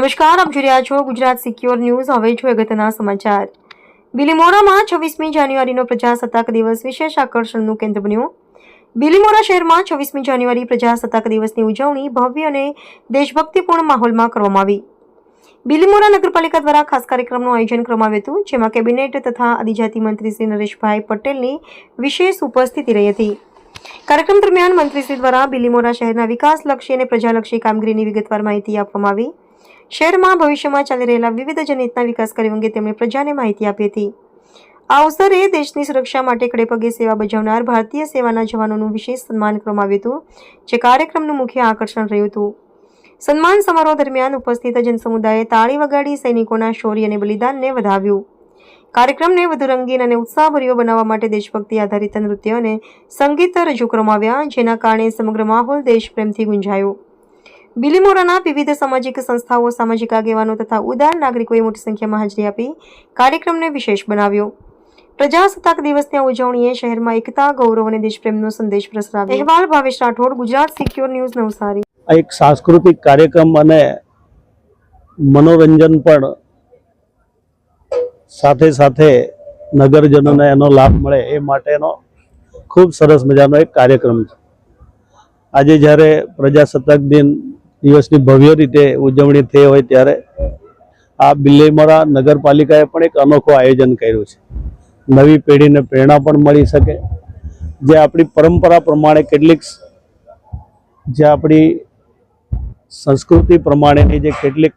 નમસ્કાર, આપ જોઈ રહ્યા છો ગુજરાત સિક્યોર ન્યૂઝ. હવે છો અગત્યના સમાચાર. બિલીમોરામાં છવ્વીસમી જાન્યુઆરીનો પ્રજાસત્તાક દિવસ વિશેષ આકર્ષણનું કેન્દ્ર બન્યું. બિલીમોરા શહેરમાં છવ્વીસમી જાન્યુઆરી પ્રજાસત્તાક દિવસની ઉજવણી ભવ્ય અને દેશભક્તિપૂર્ણ માહોલમાં કરવામાં આવી. બિલીમોરા નગરપાલિકા દ્વારા ખાસ કાર્યક્રમનું આયોજન કરવામાં આવ્યું હતું, જેમાં કેબિનેટ તથા આદિજાતિ મંત્રી શ્રી નરેશભાઈ પટેલની વિશેષ ઉપસ્થિતિ રહી હતી. કાર્યક્રમ દરમિયાન મંત્રીશ્રી દ્વારા બિલીમોરા શહેરના વિકાસલક્ષી અને પ્રજાલક્ષી કામગીરીની વિગતવાર માહિતી આપવામાં આવી. શહેરમાં ભવિષ્યમાં ચાલી રહેલા વિવિધ જનહિતના વિકાસ કાર્યો અંગે તેમણે પ્રજાને માહિતી આપી હતી. આ અવસરે દેશની સુરક્ષા માટે ખડેપગે સેવા બજાવનાર ભારતીય સેવાના જવાનોનું વિશેષ સન્માન કરવામાં આવ્યું હતું, જે કાર્યક્રમનું મુખ્ય આકર્ષણ રહ્યું હતું. સન્માન સમારોહ દરમિયાન ઉપસ્થિત જનસમુદાયે તાળી વગાડી સૈનિકોના શૌર્ય અને બલિદાનને વધાવ્યું. કાર્યક્રમને વધુ રંગીન અને ઉત્સાહભર્યો બનાવવા માટે દેશભક્તિ આધારિત નૃત્ય અને સંગીત રજૂ કરવામાં આવ્યા, જેના કારણે સમગ્ર માહોલ દેશપ્રેમથી ગુંજાયો. બિલીમોરાના વિવિધ સામાજિક સંસ્થાઓ, સામાજિક આગેવાનો તથા ઉદાર નાગરિકોએ મોટી સંખ્યામાં હાજરી આપી કાર્યક્રમને વિશેષ બનાવ્યો. પ્રજાસત્તાક દિવસની ઉજવણીએ શહેરમાં એકતા, ગૌરવ અને દેશપ્રેમનો સંદેશ પ્રસરાવ્યો. અહેવાલ ભાવેશ રાઠોડ, ગુજરાત સિક્યોર ન્યૂઝ, નવસારી. એક સાંસ્કૃતિક કાર્યક્રમ અને મનોરંજન પણ સાથે સાથે નગરજનોને એનો લાભ મળે એ માટેનો ખૂબ સરસ મજાનો એક કાર્યક્રમ છે. આજે જ્યારે પ્રજાસત્તાક દિન દિવસની ભવ્ય રીતે ઉજવણી થઈ હોય ત્યારે આ બિલ્લીમોરા નગરપાલિકાએ પણ એક અનોખું આયોજન કર્યું છે. નવી પેઢીને પ્રેરણા પણ મળી શકે. જે આપણી પરંપરા પ્રમાણે કેટલીક જે આપણી સંસ્કૃતિ પ્રમાણેની જે કેટલીક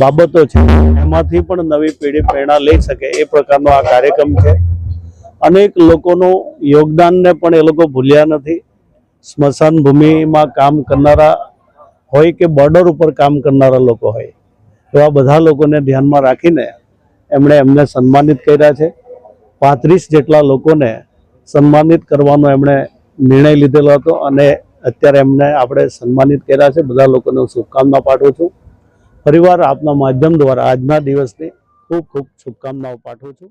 બાબતો છે, એમાંથી પણ નવી પેઢી પ્રેરણા લઈ શકે એ પ્રકારનો આ કાર્યક્રમ છે. અનેક લોકોનું યોગદાનને પણ એ લોકો ભૂલ્યા નથી. સ્મશાન ભૂમિમાં કામ કરનારા હોય કે બોર્ડર ઉપર કામ કરનારા લોકો હોય. એવા બધા લોકોને ધ્યાનમાં રાખીને એમણે એમને સન્માનિત કર્યા છે. પાંત્રીસ જેટલા લોકોને સન્માનિત કરવાનો એમણે નિર્ણય લીધેલો હતો અને અત્યારે એમને આપણે સન્માનિત કર્યા છે. બધા લોકોને હું શુભકામના પાઠવું છું. પરિવાર આપના માધ્યમ દ્વારા આજના દિવસની ખૂબ ખૂબ શુભકામનાઓ પાઠવું છું.